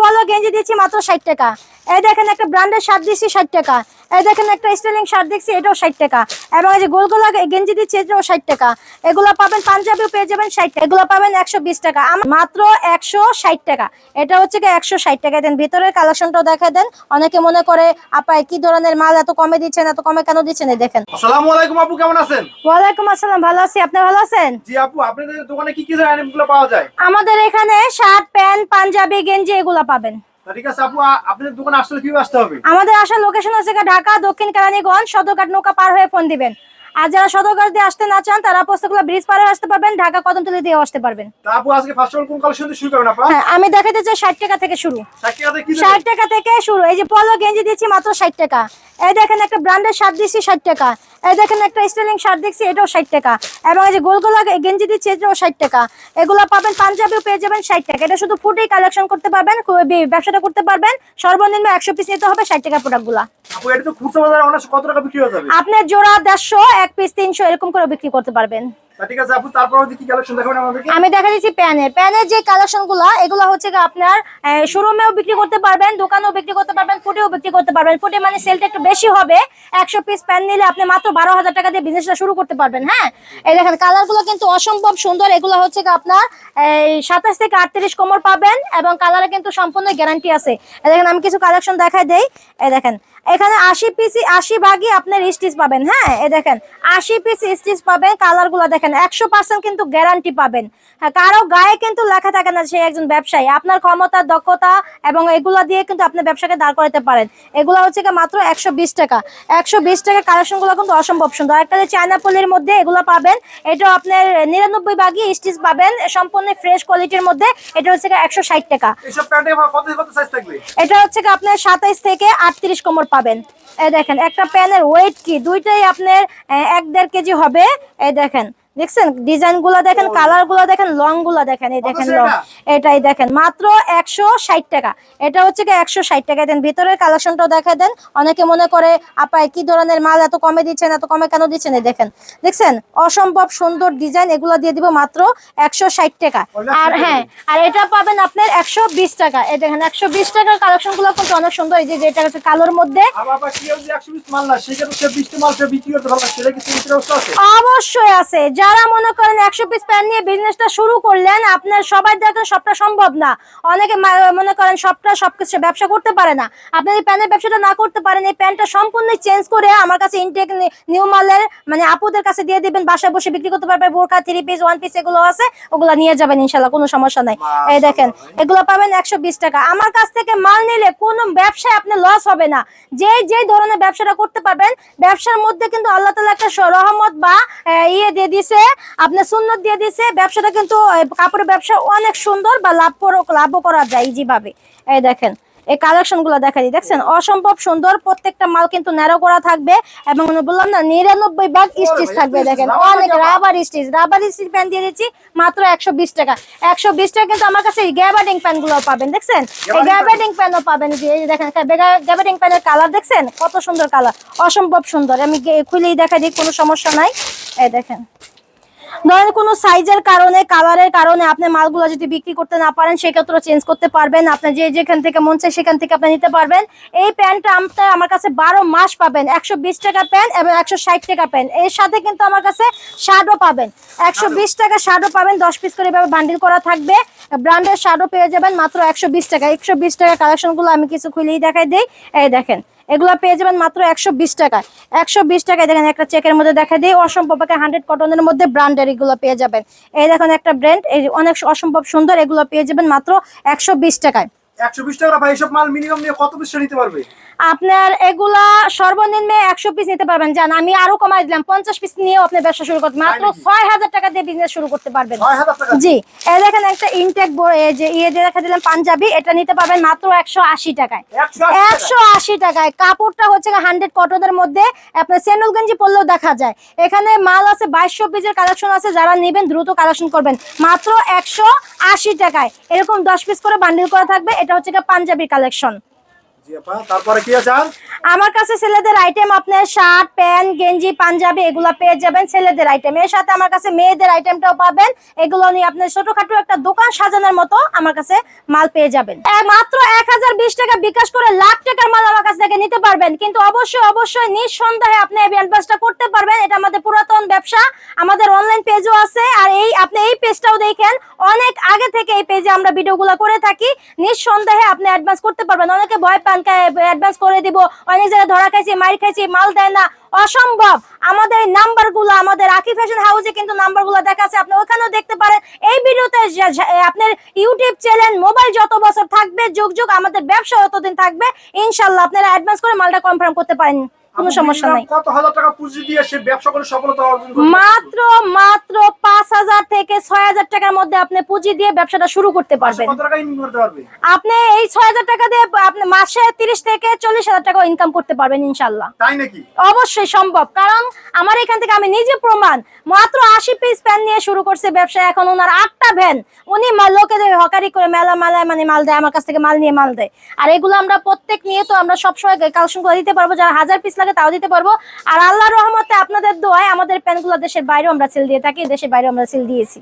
পলো গেঞ্জি দিচ্ছি মাত্র ষাট টাকা। এই দেখেন একটা ব্র্যান্ডের শার্ট দিচ্ছি ষাট টাকা। এই দেখেন একটা স্টাইলিং শার্ট দিচ্ছি এটাও ষাট টাকা। এবং এই যে গোল গোলা গেঞ্জি দিচ্ছি এটাও ষাট টাকা। এগুলো পাবেন পাঞ্জাবিও পেয়ে যাবেন ষাট টাকা। এগুলো পাবেন একশো বিশ টাকা। মাত্র একশো ষাট টাকা। এটা হচ্ছে কি একশো ষাট টাকা। দেন ভিতরের কালেকশনটাও দেখা দেন। অনেকে মনে করে আপা কি ধরনের মাল এত কমে দিচ্ছেন এত কমে কেন দিচ্ছেন? এই দেখেন। আসসালামু আলাইকুম আপু কেমন আছেন? ওয়ালাইকুম আসসালাম ভালো আছি। আপনি ভালো আছেন? জি আপু আপনাদের দোকানে কি কি ধরনের আইটেম পাওয়া যায়? আমাদের এখানে শার্ট প্যান্ট পাঞ্জাবি গেঞ্জি এগুলো পাবেন। ঠিক আছে আপু আপনাদের দোকানে আসলে কি আসতে হবে? আমাদের আসার লোকেশন হচ্ছে ঢাকা দক্ষিণ কেরানীগঞ্জ সদরঘাট নৌকা পার হয়ে ফোন দিবেন। আর যারা সদরঘাট দিয়ে আসতে না চান তারা পোস্তগুলো ব্রিজ পার হয়ে আসতে পারবেন ঢাকা কদমতলি দিয়ে আসতে পারবেন। আপু আজকে ফার্স্ট কোন কালেকশন শুরু করবেন আপা? হ্যাঁ আমি দেখাতে চাই ষাট টাকা থেকে শুরু। ষাট টাকাতে কি ষাট টাকা থেকে শুরু। এই যে পলো গেঞ্জি দিচ্ছি মাত্র ষাট টাকা। এই দেখেন একটা ব্র্যান্ডের শার্ট দিচ্ছি ষাট টাকা। এই দেখেন একটা স্টাইলিং শার্ট দেখছি এটাও ষাট টাকা। এবং এই যে গোল গোলা গেঞ্জি দিচ্ছে এটাও ষাট টাকা। এগুলো পাবেন পাঞ্জাবিও পেয়ে যাবেন ষাট টাকা। এটা শুধু ফুটেই কালেকশন করতে পারবেন ব্যবসাটা করতে পারবেন। সর্বনিম্ন একশো পিস নিতে হবে ষাট প্রোডাক্টগুলো টাকা যাবে? আপনার জোড়া দেড়শো এক পিস তিনশো এরকম করে বিক্রি করতে পারবেন। ঠিক মানে হ্যাঁ? দেখেন কিন্তু অসম্ভব সুন্দর। এগুলো হচ্ছে আপনার সাতাশ থেকে আটত্রিশ কোমর পাবেন এবং কালারে কিন্তু সম্পূর্ণ গ্যারান্টি আছে। দেখেন, আমি কিছু কালেকশন দেখাই দেই। দেখেন, এখানে আশি পিস আশি ভাগই আপনার স্টিচ পাবেন হ্যাঁ? এই দেখেন, আশি পিস স্টিচ পাবেন কালারগুলো দেখেন একশো পার্সেন্ট কিন্তু গ্যারান্টি পাবেন। হ্যাঁ কারও গায়ে কিন্তু লেখা থাকে না সে একজন ব্যবসায়ী। আপনার ক্ষমতা দক্ষতা এবং এগুলা দিয়ে কিন্তু আপনি ব্যবসাকে দাঁড় করাতে পারেন। এগুলো হচ্ছে মাত্র একশো বিশ টাকা। একশো বিশ টাকা কালেকশনগুলো কিন্তু অসম্ভব সুন্দর। একটা যে চায়না পলির মধ্যে এগুলো পাবেন এটা আপনার নিরানব্বই ভাগই স্টিচ পাবেন সম্পূর্ণ ফ্রেশ কোয়ালিটির মধ্যে। এটা হচ্ছে একশো ষাট টাকা। এটা হচ্ছে কি আপনার সাতাইশ থেকে আটত্রিশ কোমর পাবেন। এই দেখেন একটা প্যানের ওয়েট কি? দুইটাই আপনার এক দেড় কেজি হবে। এই দেখেন দেখছেন? ডিজাইনগুলো দেখেন কালারগুলো দেখেন লংগুলো দেখেন এই দেখেন লং। এটাই দেখেন। মাত্র একশো ষাট টাকা। এটা হচ্ছে কি একশো ষাট টাকা। দেন ভিতরের কালেকশনটাও দেখা দেন অনেকে মনে করে আপা কি ধরনের মাল? এত কমে দিচ্ছেন এত কমে কেন দিচ্ছেন? এই দেখেন। দেখছেন? অসম্ভব সুন্দর ডিজাইন এগুলো দিয়ে দিব মাত্র একশো ষাট টাকা। আর হ্যাঁ আর এটা পাবেন আপনার একশো বিশ টাকা। এই দেখেন একশো বিশ টাকার কালেকশনগুলো কিন্তু অনেক সুন্দর। এই যে যেটা হচ্ছে কালোর মধ্যে। অবশ্যই আছে। যারা মনে করেন একশো পিস প্যান নিয়ে বিজনেসটা শুরু করলেন আপনার সবাই দেখেন সবটা সম্ভব না। অনেকে মনে করেন সবটা সবকিছু ব্যবসা করতে পারে না। আপনি এই প্যানের ব্যবসাটা না করতে পারেন এই প্যান্টটা সম্পূর্ণ চেঞ্জ করে আমার কাছে ইনটেক নিউ মালের মানে আপুদের কাছে দিয়ে দিবেন বাসায় বসে বিক্রি করতে পারবে বোরকা থ্রি পিস ওয়ান পিস এগুলো আছে ওগুলো নিয়ে যাবেন ইনশাল্লাহ কোনো সমস্যা নাই। এই দেখেন এগুলো পাবেন একশো বিশ টাকা। আমার কাছ থেকে মাল নিলে কোনো ব্যবসায় আপনি লস হবে না। যে যে ধরনের ব্যবসাটা করতে পারবেন ব্যবসার মধ্যে কিন্তু আল্লাহ তালা একটা রহমত বা ইয়ে দিয়ে দিছে আপনার সুন্নত দিয়ে দিছে ব্যবসাটা কিন্তু কাপড়ের ব্যবসা অনেক সুন্দর বা লাভ করো- লাভও করা যায় ইজিভাবে এই দেখেন এই কালেকশনগুলো দেখা দিই দেখছেন? অসম্ভব সুন্দর প্রত্যেকটা মাল কিন্তু ন্যারো করা থাকবে এবং বললাম না নিরানব্বই ভাগ স্টিচ থাকবে দেখেন? অনেক rubber stitch rubber stitch pan দিয়ে দিচ্ছি মাত্র একশো বিশ টাকা। একশো বিশ টাকা কিন্তু আমার কাছে গ্যাবার্ডিং প্যানগুলো পাবেন দেখছেন? এই গ্যাবার্ডিং প্যানও পাবেন এই দেখেন গ্যাবার্ডিং প্যানের কালার দেখছেন? কত সুন্দর কালার অসম্ভব সুন্দর। আমি খুলেই দেখা দিই কোনো সমস্যা নাই। এই দেখেন। ধরেন কোনো সাইজের কারণে কালারের কারণে আপনি মালগুলো যদি বিক্রি করতে না পারেন সেক্ষেত্রে চেঞ্জ করতে পারবেন। আপনি যে যেখান থেকে মন চায় সেখান থেকে আপনি নিতে পারবেন। এই প্যান্টটা আপনার আমার কাছে বারো মাস পাবেন। একশো বিশ টাকা প্যান্ট এবং একশো ষাট টাকা প্যান্ট। এর সাথে কিন্তু আমার কাছে শার্টও পাবেন। একশো বিশ টাকা শার্টও পাবেন। দশ পিস করে এভাবে বান্ডিল করা থাকবে। ব্র্যান্ডের শার্টও পেয়ে যাবেন মাত্র একশো বিশ টাকা। একশো বিশ টাকা কালেকশনগুলো আমি কিছু খুলেই দেখাই দিই। এই দেখেন। এগুলো পেয়ে যাবেন মাত্র একশো বিশ টাকায়। একশো বিশ টাকায় দেখেন একটা চেকের মধ্যে দেখা দিই অসম্ভব হান্ড্রেড কটনের মধ্যে ব্র্যান্ডের এগুলো পেয়ে যাবেন। এই দেখেন একটা ব্র্যান্ড এই অনেক অসম্ভব সুন্দর এগুলো পেয়ে যাবেন মাত্র একশো বিশ টাকায়। একশো বিশ টাকা ভাই এইসব মাল মিনিমাম নিয়ে কত পিস নিতে পারবে? আপনার এগুলা সর্বনিম্ন একশো পিস নিতে পারবেন। জান আমি আরও কমাই দিলাম পঞ্চাশ পিস নিয়েও আপনি ব্যবসা শুরু করতে মাত্র নাকি? ছয় হাজার টাকা দিয়ে বিজনেস শুরু করতে পারবেন। ছয় হাজার টাকা? জি এই দেখেন একটা ইনটেক যে ইয়ে দিয়ে দেখা দিলাম পাঞ্জাবি এটা নিতে পারবেন মাত্র একশো আশি টাকায়। একশো আশি টাকা। একশো আশি টাকায়। কাপড়টা হচ্ছে হান্ড্রেড কটনের মধ্যে আপনার সেনুল গঞ্জি পরলেও দেখা যায়। এখানে মাল আছে বাইশশো পিসের কালেকশন আছে যারা নেবেন দ্রুত কালেকশন করবেন। মাত্র একশো আশি টাকায়। এরকম দশ পিস করে বান্ডিল করা থাকবে এটা হচ্ছে পাঞ্জাবি কালেকশন আমার কাছে ছেলেদের আইটেম আপনার শার্ট প্যান্ট গেঞ্জি, পাঞ্জাবি, এগুলো পেয়ে যাবেন ছেলেদের আইটেম এর সাথে আমার কাছে মেয়েদের আইটেমটাও পাবেন। এগুলো নিয়ে আপনি ছোটখাটো একটা দোকান সাজানোর মতো আমার কাছে মাল পেয়ে যাবেন। মাত্র এক হাজার বিশ টাকা বিকাশ করে লাখ টাকার মাল আমার কাছ থেকে নিতে পারবেন। কিন্তু অবশ্যই অবশ্যই নিঃসন্দেহে আপনি এই অ্যাডভান্সটা করতে পারবেন। এটা আমাদের পুরাতন ব্যবসা। আমাদের অনলাইন পেজও আছে। আর এই, আপনি এই পেজটাও দেখেন। অনেক আগে থেকে এই পেজে আমরা ভিডিওগুলো করে থাকি। নিঃসন্দেহে আপনি অ্যাডভান্স করতে পারবেন। অনেকে ভয় পান অ্যাডভান্স করে দিব। অনেক জায়গায় ধরা খাইছি মাইর খাইছি, মাল দেয় না, অসম্ভব। আমাদের এই নাম্বারগুলো, আমাদের আকি ফ্যাশন হাউসে কিন্তু নাম্বারগুলো দেখাচ্ছে। আপনি ওখানেও দেখতে পারেন। এই ভিডিওতে আপনার ইউটিউব চ্যানেল মোবাইল যত বছর থাকবে, যুগ যুগ আমাদের ব্যবসা ততদিন থাকবে। ইনশাল্লাহ আপনারা অ্যাডভান্স করে মালটা কনফার্ম করতে পারেন। কোনো সমস্যা নাই। কত হাজার টাকা পুঁজি দিয়ে সে ব্যবসা করে সফলতা অর্জন মাত্র মাত্র পাঁচ হাজার থেকে ছয় হাজার টাকার মধ্যে আপনি পুঁজি দিয়ে ব্যবসাটা শুরু করতে পারবেন। কত টাকা ইনকাম করতে পারবে? আপনি এই ছয় হাজার টাকা দিয়ে আপনি মাসে তিরিশ থেকে চল্লিশ হাজার টাকা ইনকাম করতে পারবেন ইনশাল্লাহ তাই নাকি? অবশ্যই সম্ভব কারণ আমার এখান থেকে আমি নিজে প্রমাণ মাত্র আশি পিস প্যান নিয়ে শুরু করছে ব্যবসা এখন ওনার আটটা ভ্যান উনি লোকেদের হকারি করে মেলা মেলায় মানে মাল দেয় আমার কাছ থেকে মাল নিয়ে মাল দেয়। আর এগুলো আমরা প্রত্যেক নিয়ে তো আমরা সবসময় কালেকশন করে দিতে পারব যারা হাজার পিস লাগে তাও দিতে পারব। আর আল্লাহ রহমতে আপনাদের দোয়ায় আমাদের প্যানগুলো দেশের বাইরেও আমরা সিল দিয়ে থাকি, দেশের বাইরেও আমরা সিল দিয়েছি।